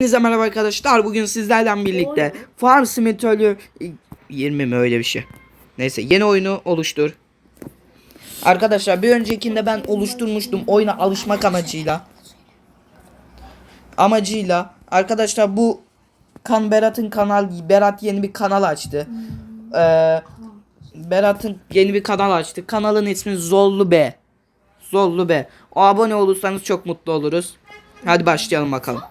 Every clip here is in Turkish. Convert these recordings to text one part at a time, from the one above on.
Hepinize merhaba arkadaşlar. Bugün sizlerle birlikte Farm Simulator 20 mi öyle bir şey. Neyse yeni oyunu oluştur. Arkadaşlar bir öncekinde ben oluşturmuştum oyuna alışmak amacıyla. Amacıyla. Arkadaşlar bu Kan Berat'ın kanal Berat yeni bir kanal açtı. Ee, Berat'ın yeni bir kanal açtı. Kanalın ismi Zollu B. Zollu B. O abone olursanız çok mutlu oluruz. Hadi başlayalım bakalım.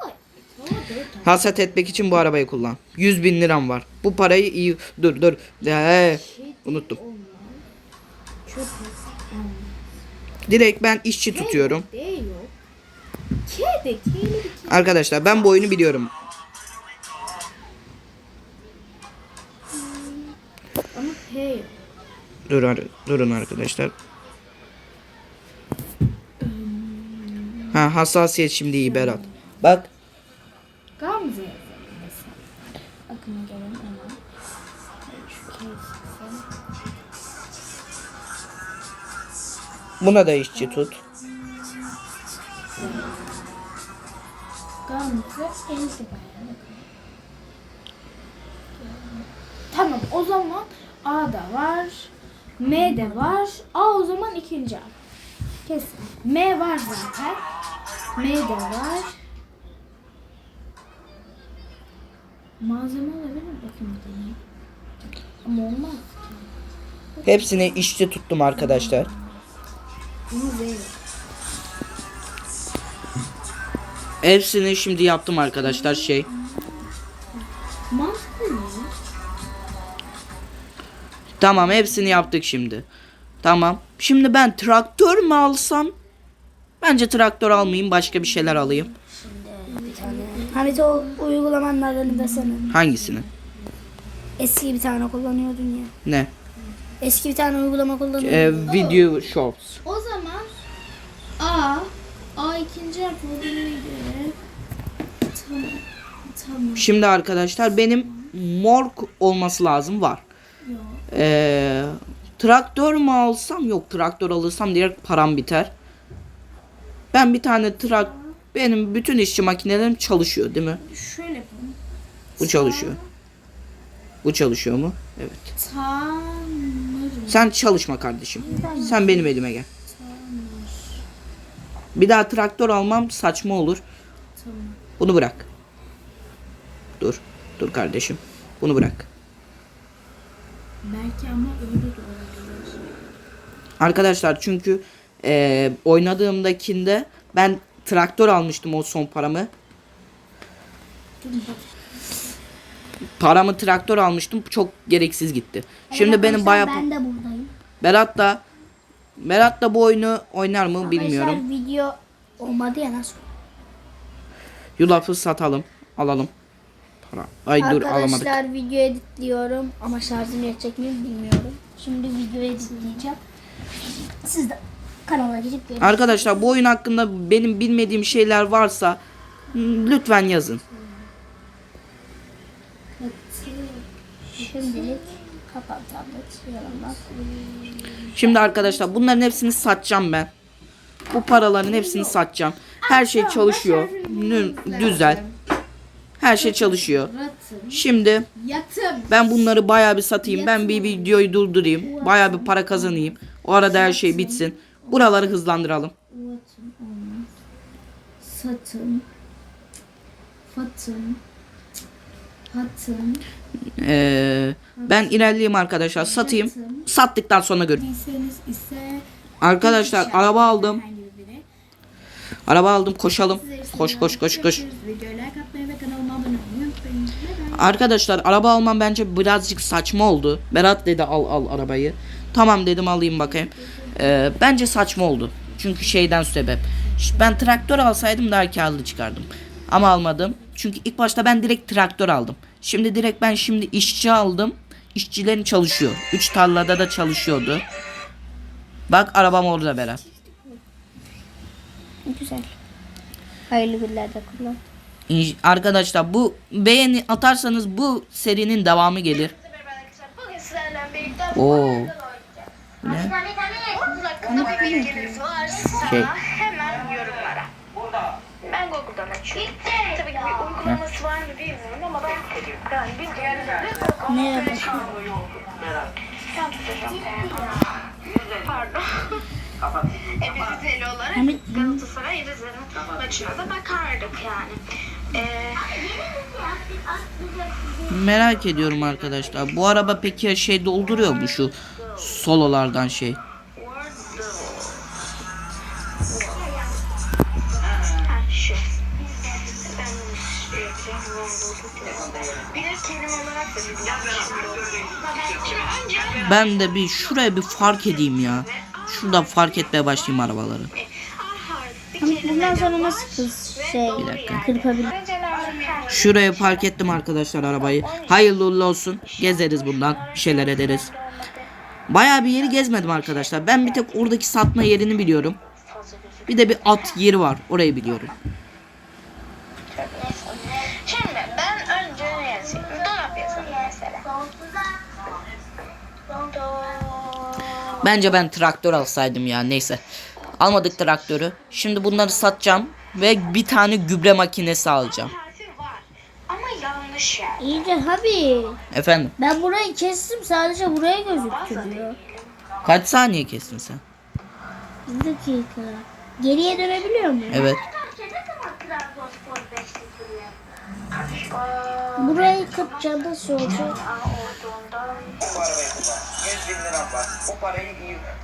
Hasat etmek için bu arabayı kullan. 100 bin liram var. Bu parayı iyi... Dur dur. Ee, unuttum. Direkt ben işçi tutuyorum. Arkadaşlar ben bu oyunu biliyorum. Dur, durun arkadaşlar. Ha hassasiyet şimdi iyi Berat. Bak Gamze yazalım mesela. Aklıma gelen hemen. Şu buna da işçi tut. Gamze Elti Tamam o zaman A da var. M de var. A o zaman ikinci A. Kesin. M var zaten. M de var. Malzeme olabilir mi? Bakayım bir deneyeyim. Ama olmaz. Hepsini işçi tuttum arkadaşlar. Bunu yok. Hepsini şimdi yaptım arkadaşlar şey. Mantıklı ne? Tamam hepsini yaptık şimdi. Tamam. Şimdi ben traktör mü alsam? Bence traktör almayayım başka bir şeyler alayım. Hamit o uygulamanlardan da senin. Hangisini? Eski bir tane kullanıyordun ya. Ne? Eski bir tane uygulama kullanıyordun. Ee, video shorts. O zaman A A ikinci harf olduğuna göre tamam. Tamam. Şimdi arkadaşlar benim morg olması lazım var. Yok. Ee, traktör mü alsam? Yok traktör alırsam direkt param biter. Ben bir tane trak benim bütün işçi makinelerim çalışıyor değil mi? Şöyle yapalım. Bu çalışıyor. Bu çalışıyor mu? Evet. Tanrı. Sen çalışma kardeşim. Sen benim elime gel. Bir daha traktör almam saçma olur. Tamam. Bunu bırak. Dur. Dur kardeşim. Bunu bırak. Belki ama öyle de olabilir. Arkadaşlar çünkü eee oynadığımdakinde ben traktör almıştım o son paramı. Paramı traktör almıştım. Çok gereksiz gitti. Şimdi benim bayağı Ben de buradayım. Berat da Berat da bu oyunu oynar mı bilmiyorum. Arkadaşlar video olmadı ya nasıl? Yulafı satalım. Alalım. Para. Ay dur alamadık. Arkadaşlar video editliyorum ama şarjım yetecek mi bilmiyorum. Şimdi video editleyeceğim. Siz de kanala gidip. Arkadaşlar bu oyun hakkında benim bilmediğim şeyler varsa lütfen yazın. Şimdilik kapat tablet yanımda. Şimdi arkadaşlar bunların hepsini satacağım ben. Bu paraların hepsini satacağım. Her şey çalışıyor. Güzel. Her şey çalışıyor. Şimdi ben bunları bayağı bir satayım. Ben bir videoyu durdurayım. Bayağı bir para kazanayım. O arada her şey bitsin. Buraları hızlandıralım. Vatım olmaz. Satım. Fatım. Hatım. Ee, ben ilerleyeyim arkadaşlar. Satayım. Sattıktan sonra görün. Değilseniz ise Arkadaşlar araba aldım. herhangi biri. Araba aldım. Koşalım. Koş koş koş koş. Videoya like atmayı ve kanalıma abone olmayı unutmayın. Bye bye. Arkadaşlar araba almam bence birazcık saçma oldu. Berat dedi al al arabayı. Tamam dedim alayım bakayım. Ee, bence saçma oldu. Çünkü şeyden sebep. Ben traktör alsaydım daha karlı çıkardım. Ama almadım. Çünkü ilk başta ben direkt traktör aldım. Şimdi direkt ben şimdi işçi aldım. İşçilerin çalışıyor. Üç tarlada da çalışıyordu. Bak arabam orada Berat. Güzel. Hayırlı günlerde kullan. Arkadaşlar bu beğeni atarsanız bu serinin devamı gelir. Bugün sizlerle birlikte Oo. Ne? Hakkında bir bilginiz varsa Şey. hemen yorumlara. Ben Google buradan açıyorum. Tabii ki bir uygulaması var mı bilmiyorum ama ben yani bildiğim Neye bakıyorsun? Ben tutacağım. Pardon. e biz Rizeli olarak Hamit, Galatasaray Rize'nin maçına da bakardık yani. Ee, Merak ediyorum arkadaşlar. Bu araba peki ya şey dolduruyor mu şu sololardan şey? Ben de bir şuraya bir fark edeyim ya. Şuradan fark etmeye başlayayım arabaları. Bundan sonra nasıl şey Bir dakika. kırpabilir? Şuraya park ettim arkadaşlar arabayı. Hayırlı uğurlu olsun. Gezeriz bundan. Bir şeyler ederiz. Bayağı bir yeri gezmedim arkadaşlar. Ben bir tek oradaki satma yerini biliyorum. Bir de bir at yeri var. Orayı biliyorum. Bence ben traktör alsaydım ya. Neyse. Almadık traktörü. Şimdi bunları satacağım. Ve bir tane gübre makinesi alacağım. yer. İyice abi. Efendim. Ben burayı kestim sadece buraya gözüktürüyor. Kaç saniye kestin sen? Bir dakika. Geriye dönebiliyor muyum? Evet.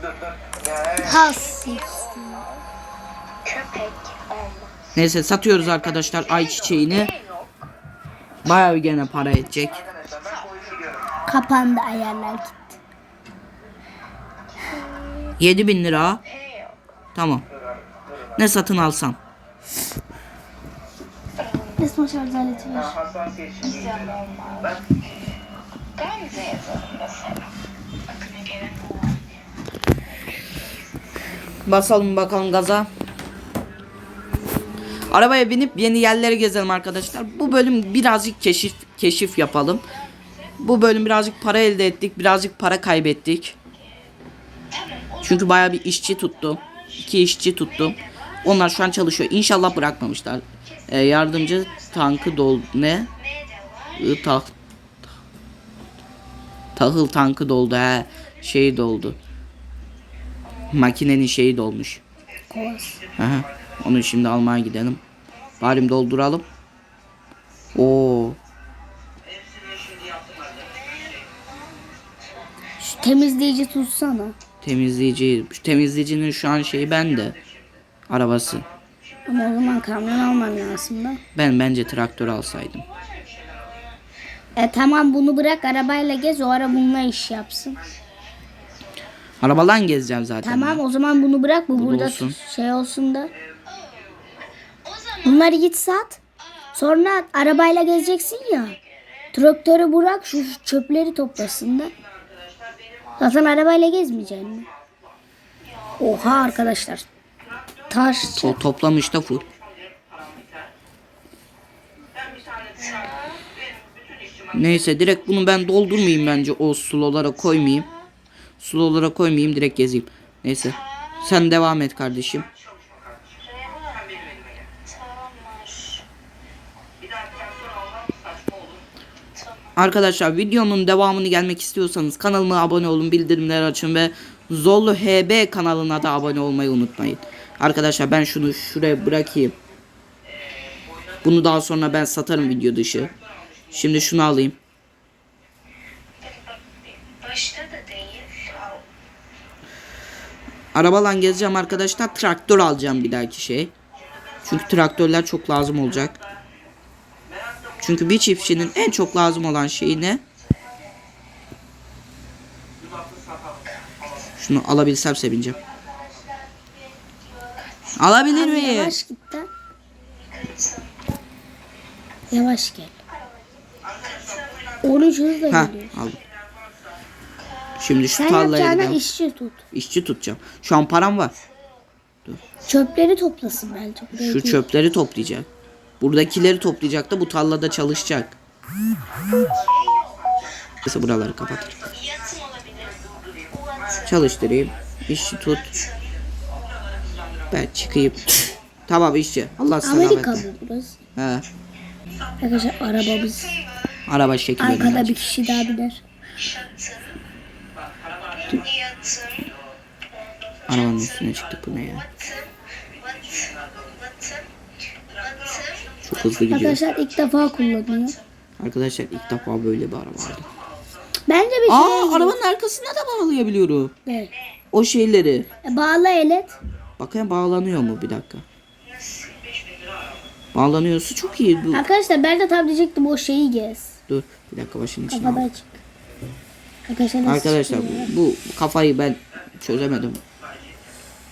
Dur dur. Ya, Has. köpek. Neyse satıyoruz arkadaşlar ayçiçeğini. Bayağı bir gene para edecek. Kapandı ayarlar gitti. 7000 lira. Tamam. Ne satın alsam? Resmen şarj aleti ver. Ben Gamze yazalım mesela. Basalım bakalım gaza. Arabaya binip yeni yerlere gezelim arkadaşlar. Bu bölüm birazcık keşif keşif yapalım. Bu bölüm birazcık para elde ettik, birazcık para kaybettik. Çünkü bayağı bir işçi tuttum. İki işçi tuttum. Onlar şu an çalışıyor. İnşallah bırakmamışlar. Ee, yardımcı tankı dol ne? I, ta tahıl tankı doldu he. Şey doldu. Makinenin şeyi dolmuş. Aha. Onu şimdi almaya gidelim. Bari dolduralım. Oo. Şu temizleyici tutsana. Temizleyici. Şu temizleyicinin şu an şeyi bende. Arabası. Ama o zaman kamyon almam lazım da. Ben bence traktör alsaydım. E tamam bunu bırak arabayla gez o ara bununla iş yapsın. Arabalan gezeceğim zaten. Tamam o zaman bunu bırak bu Bu burada olsun. şey olsun da. Bunları git sat. Sonra arabayla gezeceksin ya. Traktörü bırak şu çöpleri toplasın da. Zaten arabayla gezmeyeceksin mi? Oha arkadaşlar. Taş. O toplamış da full. Neyse direkt bunu ben doldurmayayım bence o sulolara koymayayım. Sulolara koymayayım direkt gezeyim. Neyse. Sen devam et kardeşim. Arkadaşlar videonun devamını gelmek istiyorsanız kanalıma abone olun, bildirimleri açın ve Zollu HB kanalına da abone olmayı unutmayın. Arkadaşlar ben şunu şuraya bırakayım. Bunu daha sonra ben satarım video dışı. Şimdi şunu alayım. Arabalan gezeceğim arkadaşlar. Traktör alacağım bir dahaki şey. Çünkü traktörler çok lazım olacak. Çünkü bir çiftçinin en çok lazım olan şeyi ne? Şunu alabilsem sevineceğim. Alabilir miyim? Yavaş git de. Yavaş gel. 13 hızla Ha geliyor. aldım. Şimdi şu Sen tarlaya gidelim. işçi tut. İşçi tutacağım. Şu an param var. Çöpleri toplasın buraya Şu çöpleri toplayacak. Buradakileri toplayacak da bu tarlada çalışacak. Neyse buraları kapatır. Çalıştırayım. İşçi tut. Ben çıkayım. Tamam işçi. Allah Amerika selamet. bu burası. He. Arkadaşlar arabamız. Araba şekli. Arkada bir kişi daha biner. Arabanın üstüne çıktık bu ne ya? Çok hızlı gidiyor. Arkadaşlar ilk defa kullanıyor. Arkadaşlar ilk defa böyle bir araba aldım. Bence bir şey. Aa arabanın arkasına da bağlayabiliyorum. Evet. O şeyleri. E, Bağla elet. Bakayım bağlanıyor mu bir dakika. Bağlanıyorsa çok iyi. Bu. Arkadaşlar ben de tam diyecektim o şeyi gez. Dur bir dakika başının içine. Al. çık. Arkadaşlar nasıl Arkadaşlar çıkıyor? bu, bu kafayı ben çözemedim.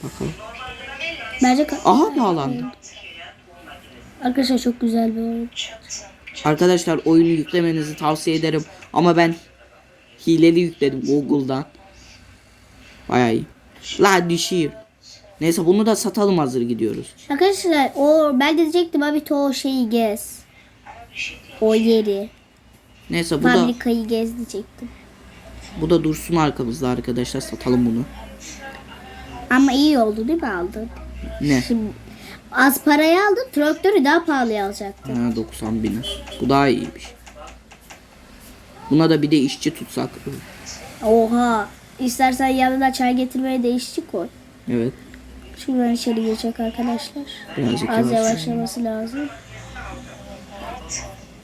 Bakalım. Bence ka- Aha bağlandı. Arkadaşlar çok güzel bir oyun. Arkadaşlar oyunu yüklemenizi tavsiye ederim. Ama ben hileli yükledim Google'dan. Bayağı iyi. La düşeyim. Neyse bunu da satalım hazır gidiyoruz. Arkadaşlar o ben diyecektim abi to o şeyi gez. O yeri. Neyse bu da Fabrikayı gez diyecektim. bu da dursun arkamızda arkadaşlar satalım bunu. Ama iyi oldu değil mi aldın? Ne? Şimdi az paraya aldın traktörü daha pahalıya alacaktın. Ha 90 bin. Bu daha iyiymiş. Buna da bir de işçi tutsak. Oha. İstersen yanına çay getirmeye de işçi koy. Evet. Şuradan içeri geçecek arkadaşlar. Birazcık Az yavaş. yavaşlaması lazım.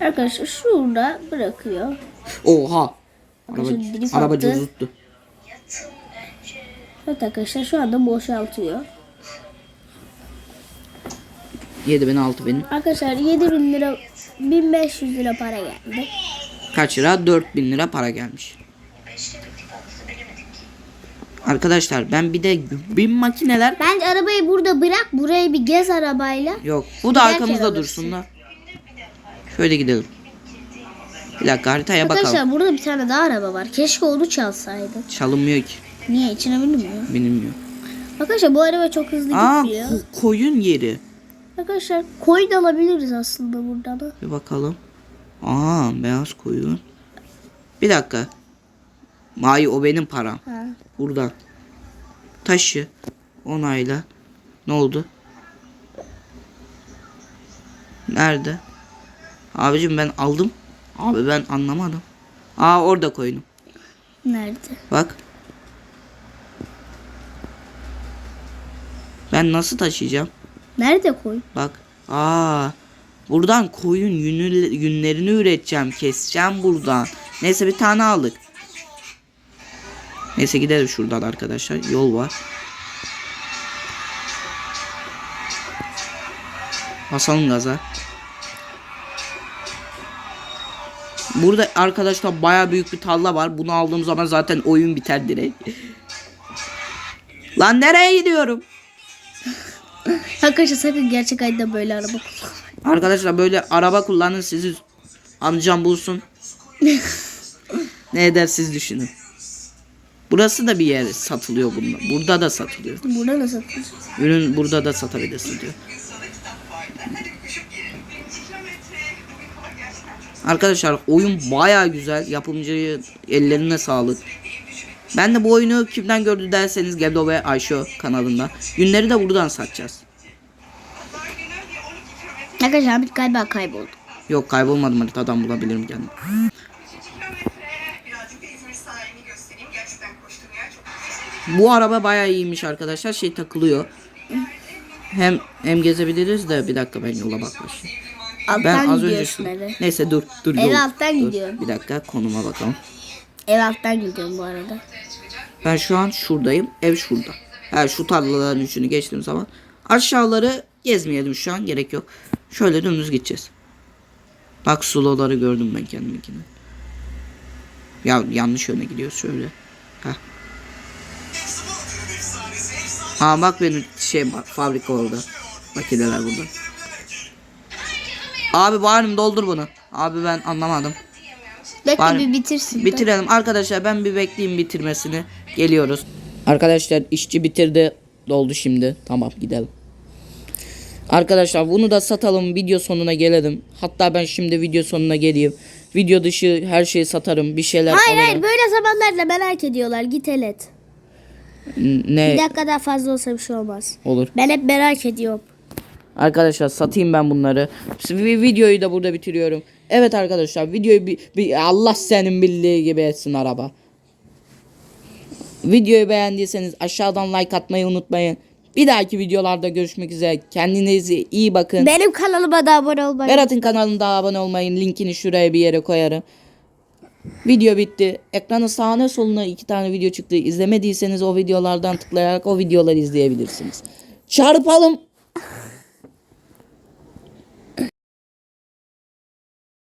Arkadaşlar şurada bırakıyor. Oha. Araba, araba. Evet arkadaşlar şu anda boşaltıyor. 7 bin 6 bin. Arkadaşlar 7000 lira 1500 lira para geldi. Kaç lira? 4 bin lira para gelmiş. Arkadaşlar ben bir de bin makineler Bence arabayı burada bırak burayı bir gez arabayla. yok. Bu da Giderken arkamızda alırsın. dursun da. Şöyle gidelim. Bir dakika haritaya bakalım. Arkadaşlar burada bir tane daha araba var. Keşke onu çalsaydık. Çalınmıyor ki. Niye içine binmiyor? Bilinmiyor. Arkadaşlar bu araba çok hızlı Aa gitmiyor. ko- koyun yeri. Arkadaşlar koyun alabiliriz aslında burada da. Bir bakalım. Aa beyaz koyun. Bir dakika. May o benim param. Ha. Burada. Taşı. Onayla. Ne oldu? Nerede? Abicim ben aldım. Abi ben anlamadım. Aa orada koyunum. Nerede? Bak. Ben nasıl taşıyacağım? Nerede koyun? Bak. Aa. Buradan koyun yünü, yünlerini üreteceğim. Keseceğim buradan. Neyse bir tane aldık. Neyse gidelim şuradan arkadaşlar. Yol var. Basalım gaza. Burada arkadaşlar baya büyük bir tarla var. Bunu aldığım zaman zaten oyun biter direkt. Lan nereye gidiyorum? Arkadaşlar sakın gerçek hayatta böyle araba kullanmayın. Arkadaşlar böyle araba kullanın sizi amcam bulsun. ne eder siz düşünün. Burası da bir yer satılıyor bunda. Burada da satılıyor. Burada nasıl satılır? Ürün burada da satabilirsin diyor. Arkadaşlar oyun baya güzel. Yapımcıyı ellerine sağlık. Ben de bu oyunu kimden gördü derseniz Gebdo ve Ayşo kanalında. Günleri de buradan satacağız. Arkadaşlar Hamit galiba kayboldu. Yok kaybolmadım haritadan bulabilirim kendimi. Bu araba bayağı iyiymiş arkadaşlar. Şey takılıyor. Hem hem gezebiliriz de bir dakika ben yola bakmışım. Alttan Ben az önce şu... eve. Neyse dur dur Eve yol. alttan Dur, gidiyorum. Bir dakika konuma bakalım. Ev alttan gidiyorum bu arada. Ben şu an şuradayım. Ev şurada. Ha şu tarlaların üçünü geçtiğim zaman aşağıları gezmeyelim şu an gerek yok. Şöyle dümdüz gideceğiz. Bak suloları gördüm ben kendiminkini. Ya yanlış yöne gidiyor şöyle. Ha. Ha bak benim şey bak fabrika orada. Makineler burada. Abi bağırım doldur bunu. Abi ben anlamadım. Bekle Bari- bir bitirsin. Bitirelim arkadaşlar ben bir bekleyeyim bitirmesini. Geliyoruz. Arkadaşlar işçi bitirdi. Doldu şimdi. Tamam gidelim. Arkadaşlar bunu da satalım. Video sonuna gelelim. Hatta ben şimdi video sonuna geleyim. Video dışı her şeyi satarım. Bir şeyler Hayır alırım. hayır böyle zamanlarda merak ediyorlar git elet. N- Ne Bir dakika daha fazla olsa bir şey olmaz. olur. Ben hep merak ediyorum. Arkadaşlar satayım ben bunları. Vi- Videoyu da burada bitiriyorum. Evet arkadaşlar videoyu bir, bir- Allah senin bildiği gibi etsin araba. Videoyu beğendiyseniz aşağıdan like atmayı unutmayın. Bir dahaki videolarda görüşmek üzere. Kendinize iyi bakın. Benim kanalıma da abone olmayı. Berat'ın kanalına da abone olmayın. Linkini şuraya bir yere koyarım. Video bitti. Ekranın sağına soluna iki tane video çıktı. İzlemediyseniz o videolardan tıklayarak o videoları izleyebilirsiniz. Çarpalım.